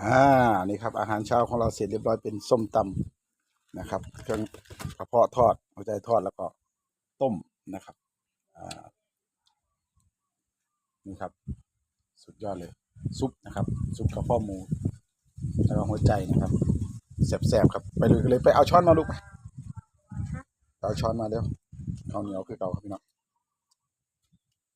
อ่านี่ครับอาหารเช้าของเราเสร็จเรียบร้อยเป็นส้มตำนะครับเครื่องกระเพาะทอดหัวใจทอดแล้วก็ต้มนะครับอ่านี่ครับ สุดยอดเลย ซุปนะครับ ซุปกระเพาะหมูแล้วก็หัวใจนะครับแซ่บๆครับไปเลยเลยไปเอาช้อนมาลูกไปเอาช้อนมาเร็วข้าวเหนียวคือเก่าครับพี่น้อง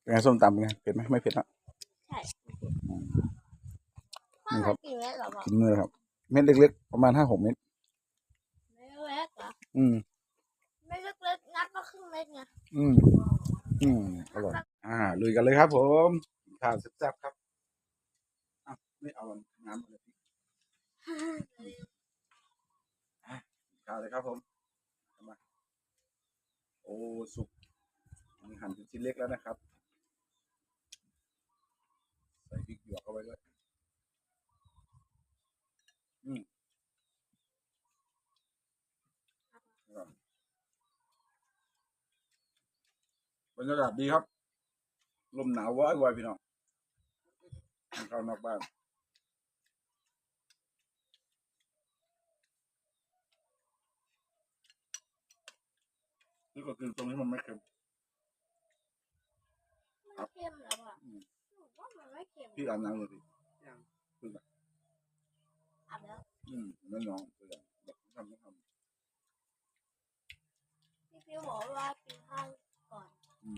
เป็นไงส้มตำเป็นไงเผ็ดไหมไม่เผ็ดนะใช่อืมพ่อ นี่ครัมาบกี่เม็ดเหรอบอกกินมือครับ เม็ดเล็กๆ ประมาณห้าหกเม็ด ไม่เล็กเหรออืม ไม่เล็กๆนับมาครึ่งเม็ดไงอืม อืมอร่อย อ่า ลุยกันเลยครับผมข้าวแซ่บๆครับอ้าวไม่เอาน้ำเลยพี่อะข้าวเลยครับผมเอามาโอ้ สุกมันหั่นเป็นชิ้นเล็กแล้วนะครับ ใส่พริกหยวกเข้าไปด้วย อืมอร่อย บรรยากาศดีครับ ลมหนาวว้ายว้ายพี่น้องเข้านอกบ้านนี่ก็คือตรงนี้มันไม่เค็มมันเค็มเหรอบอกอืมหนูว่ามันไม่เค็มพี่อาบน้ำเลยพี่อาบแล้วอืมไม่น้องตัวอย่างแบบทำไม่ทพี่ฟิวบอกว่ากินข้าว ก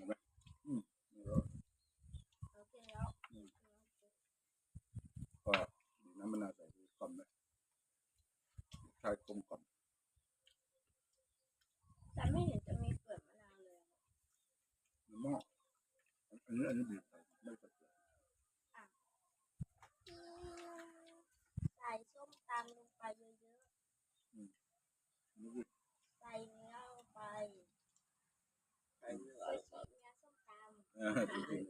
่อนำอืมนี่ก็ โอเคแล้ว ก็มีน้ำมะนาวใส่ดูก่อนนะชายกล มก่อน แต่ไม่เห็นจะมีเปลือกมะนาวเลยอะในหม้ออันนี้อันนี้บีบใส่ไม่ใส่เกลืออืมใส่ส้มตำลงไปเยอะอันนี้บีบๆ ใส่เนื้อลงไปใส่เกลือใส่เนื้อส้มตำเออจริง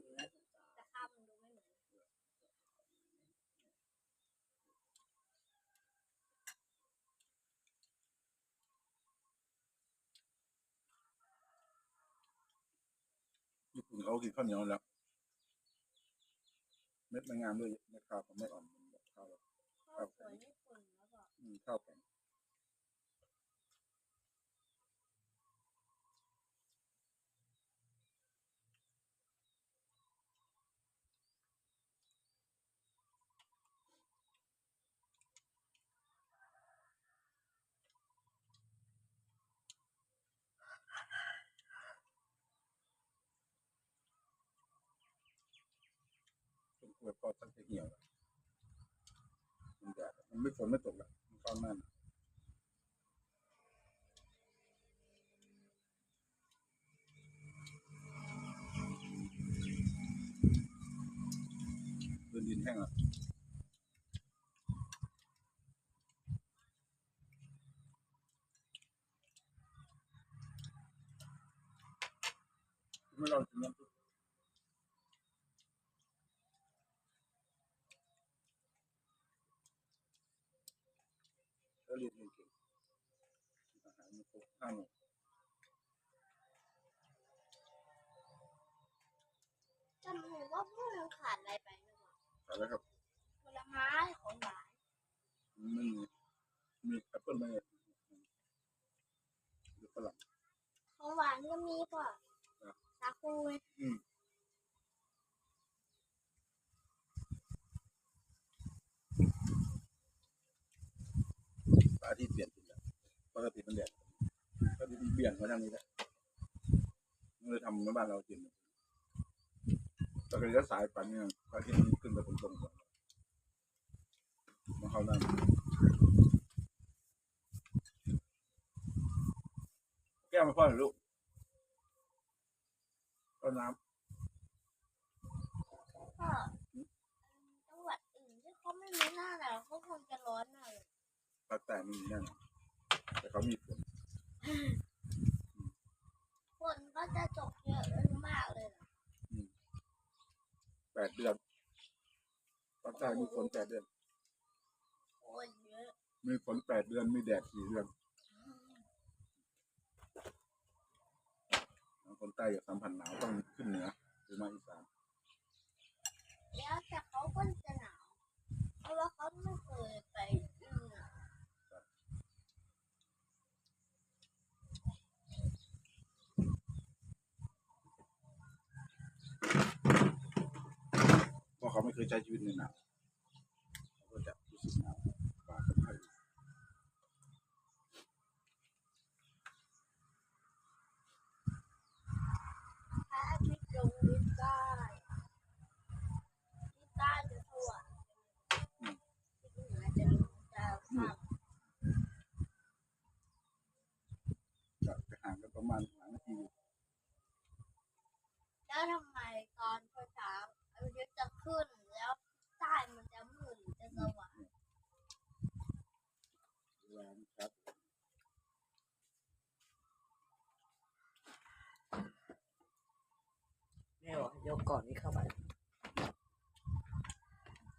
แต่ข้าวมันดูไม่เหมือน ๆญี่ปุ่น เขากินข้าวเหนียวแล้ว เม็ดมันงามด้วยเม็ดข้าวเขาไม่อ่อนมันแบบข้าวแบบข้าวสวยญี่ปุ่นแล้วบอกอืมข้าวแข็ง ต้นกล้วยก็ตั้งแต่เหี่ยวมันจะมันไม่ฝนไม่ตกแล้วมันเข้าหน้าหนาวพื้นดินแห้งแล้วไม่เราถึงน้ำ แล้วเรียนเก่งๆอาหารมันครบห้าหมู่จำหนูว่าพวกมันขาดอะไรไปไม่บอกอะไรครับ ผลไม้ของหวานไม่มีมีแอปเปิ้ลไหมหรือฝรั่งของหวานก็มีป่ะครับสาคูอืม พระอาทิตย์เปลี่ยนจริงแล้วปกติมันแดดปกติมันเบี่ยงมาทางนี้แหละมันเลยทำในบ้านเราจริงปกติก็สายปันเนี่ยพระอาทิตย์มันขึ้นไปตรงๆก่อนมาเข้าหน้าวมาพ่อหน่อยลูกต้นน้ก็จังหวัดอื่นที่เขาไม่มีหน้าหนาวเขาคงจะร้อนหน่อย ภาคใต้มีนั่นแต่เขามีฝนฝนก็จะตกเยอะมากเลยนะแปดเดือนภาคใต้มีฝนแปดเดือนโอ้ยเยอะมีฝนแปดเดือนมีแดดสี่เดือนคนใต้อยากสัมผัสหนาวต้องขึ้นเหนือหรือมาอีสานแล้วแต่เขาก็จะหนาวเพราะว่าเขาไม่เคยไปที่หนาว เพราะเขาไม่เคยใช้ชีวิตในหนาวเขาก็จะรู้สึกหนาวกว่าคนไทยพระอาทิตย์ลงทิศใต้ทิศใต้จะสว่างทิศเหนือจะลงจะค่ำจะจะห่างกันประมาณหานาทีแล้วทำไมตอนเช้าๆอาทิตย์จะขึ้นแล้วใต้มันจะมืดหรือจะสว่าง เวลาครับ แม่บอกให้ยกก่อนนี้เข้าไป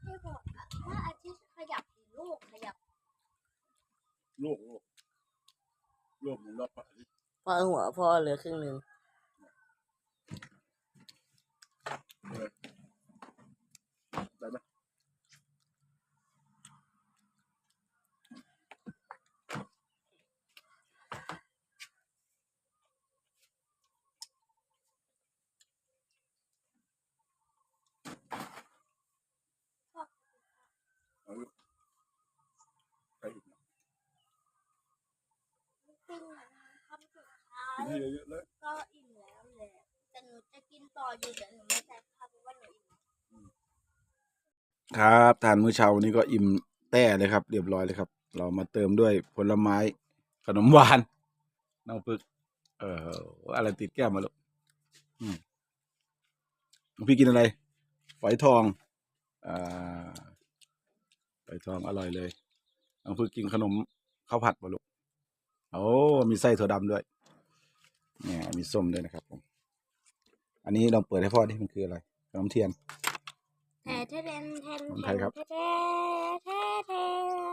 ที่บอกอะถ้าอาทิตย์ขยับกี่ลูกขยับ โลกโลก โลกหมุนรอบพ่อหัวพ่อเหลือครึ่งหนึ่งได้ไหมพ่อเอาลูกใส่อีกนะ ขึ้นมาคำสุดท้ายกินให้เยอะๆเลยก็อิ่มแล้วแหละแต่หนูจะกินต่ออยู่แต่หนูไม่ใส่ข้าเพราะว่าหนูอิ่มครับทานมื้อเช้าวันนี้ก็อิ่มแต้เลยครับ เรียบร้อยเลยครับ เรามาเติมด้วยผลไม้ ขนมหวานน้องปึก เอ่ออะไรติดแก้มมาลูกอืมพี่กินอะไรฝอยทอง อ่าฝอยทองอร่อยเลยน้องปึกกินขนมข้าวผัดมาลูก โอ้มีไส้ถั่วดำด้วยเนี่ยมีส้มด้วยนะครับผมอันนี้ลองเปิดให้พ่อดิมันคืออะไรขนมเทียนแทนแทนแทนของไทยครับแทนแทนแท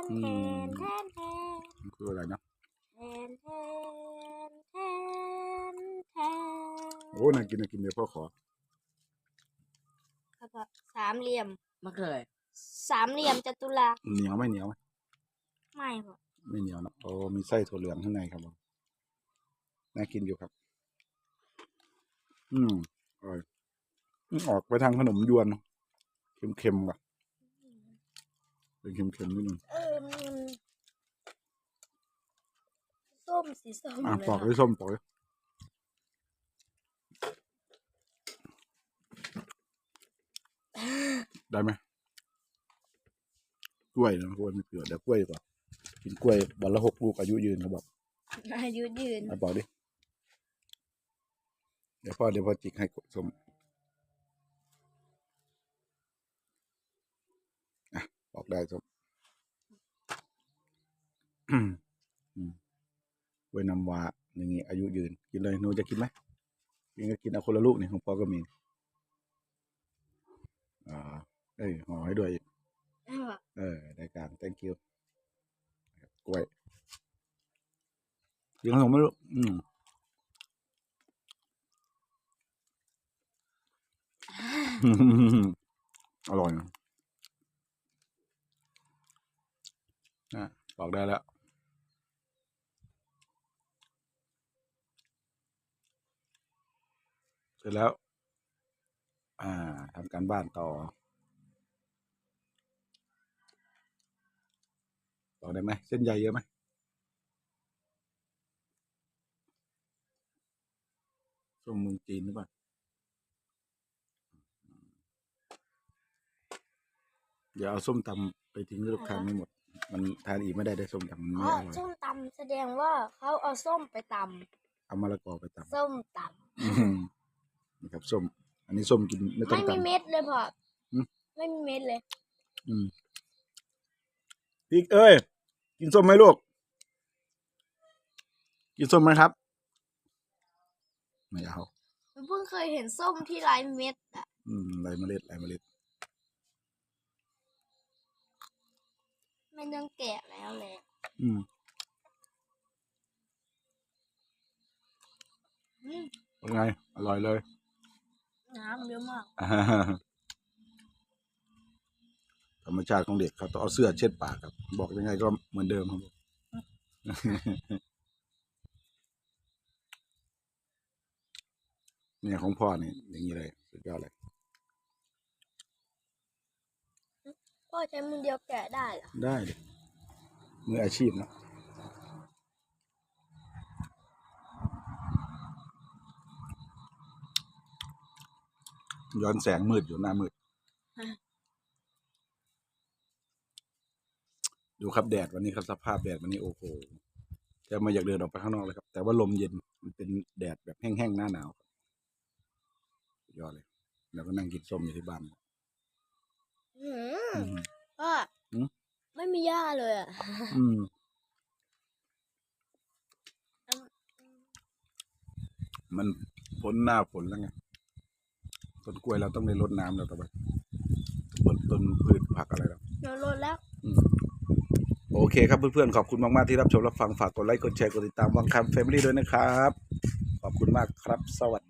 นอืมแทนแทนมันคืออะไรนะแทนแทนแทนแทนโอ้น่ากินน่ากินเดี๋ยวพ่อขอครับพ่อสามเหลี่ยมไม่เคยสามเหลี่ยมจัตุรัสเหนียวไหม่เหนียวไหมไม่พ่อ ไม่เหนียวนะโอ้มีไส้ถั่วเหลืองข้างในครับผมน่ากินอยู่ครับ อืมอร่อยอืมออกไปทางขนมยวนเค็มๆว่ะเป็นเค็มๆนิดนึงเออมันส้มสีส้มอะเลยปอกค่ะด้วยส้มปอกด้วยได้ไหมกล้วยนะกล้วยไม่เกลือเดี๋ยวกล้วยดีกว่า กินกล้วยวันละหกลูกอายุยืนเขาบอกอายุยืนอะบอกดิ เดี๋ยวพ่อเดี๋ยวพ่อจิกให้กดสมอะบอกได้สมอืมอืมเวยนำวาอย่างงี้อายุยืน กินเลยหนูจะกินไหมกินก็กินเอาคนละลูกนี่ของพ่อก็มี อ่า เอ้ยห่อให้ด้วยเออได้การ thank you กล้วยกินขนมไหมลูกอืมอร่อยนะนะบอกได้แล้ว เสร็จแล้ว อ่าทำการบ้านต่อ ต่อได้ไหมเส้นใยเยอะไหมส้มเมืองจีนหรือเปล่าเดี๋ยวเอาส้มตำไปทิ้งให้ลูกค้าไม่หมด มันทานอีกไม่ได้ได้ส้มตำมันอ๋ไม่ออร่อยส้มตำแสดงว่าเขาเอาส้มไปตเอามะละกอไปตำส้มตอื้อหือนี่ครับส้ม อันนี้ส้มกินไม่ำต้อไม่งมีตำ เม็ดเลยพ่ออม ไม่มีเม็ดเลย อืมพริกเอ้ย กินส้มไหมลูก กินส้มไหมครับ ไม่เอาหนูเพิ่งเคยเห็นส้มที่ไร้เม็ดอะ อืมไรเมล็ดไรเมล็ดไม่ต้องแกะแล้วเลยอืมอืมเป็นไง อร่อยเลย น้ำเยอะมากธ รรมชาติของเด็กครับต้องเอาเสื้อเช็ดปากครับ บอกยังไงก็เหมือนเดิมครับเนี่ยของพ่อนี่อย่างนี้เลยสุดยอดเลยพ่อใช้มือเดียวแกะได้เหรอได้เลยมืออาชีพเนอะย้อนแสงมืดอยู่หน้ามืด ดูครับแดดวันนี้ครับสภาพแดดวันนี้โอ้โหจะไมาอยากเดินออกไปข้างนอกเลยครับ แต่ว่าลมเย็นมันเป็นแดดแบบแห้งๆหน้าหนาวครับสุดยอดเลย แล้วก็นั่งกินส้มอยู่ที่บ้านอืมอืมพ่ออมไม่มีหญ้าเลยอะอืมมันพ้นหน้าฝนแล้วไงต้นกล้วยเราต้องได้รดน้ำแล้วต่อไปต้นต้นพืชผักอะไรแล้วหนูลดแล้ว โอเคครับเพื่อนๆ ขอบคุณมากๆที่รับชมรับฟังฝากกดไลค์กดแชร์กดติดตามวังคำแฟมิลี่ด้วยนะครับ ขอบคุณมากครับสวัสดี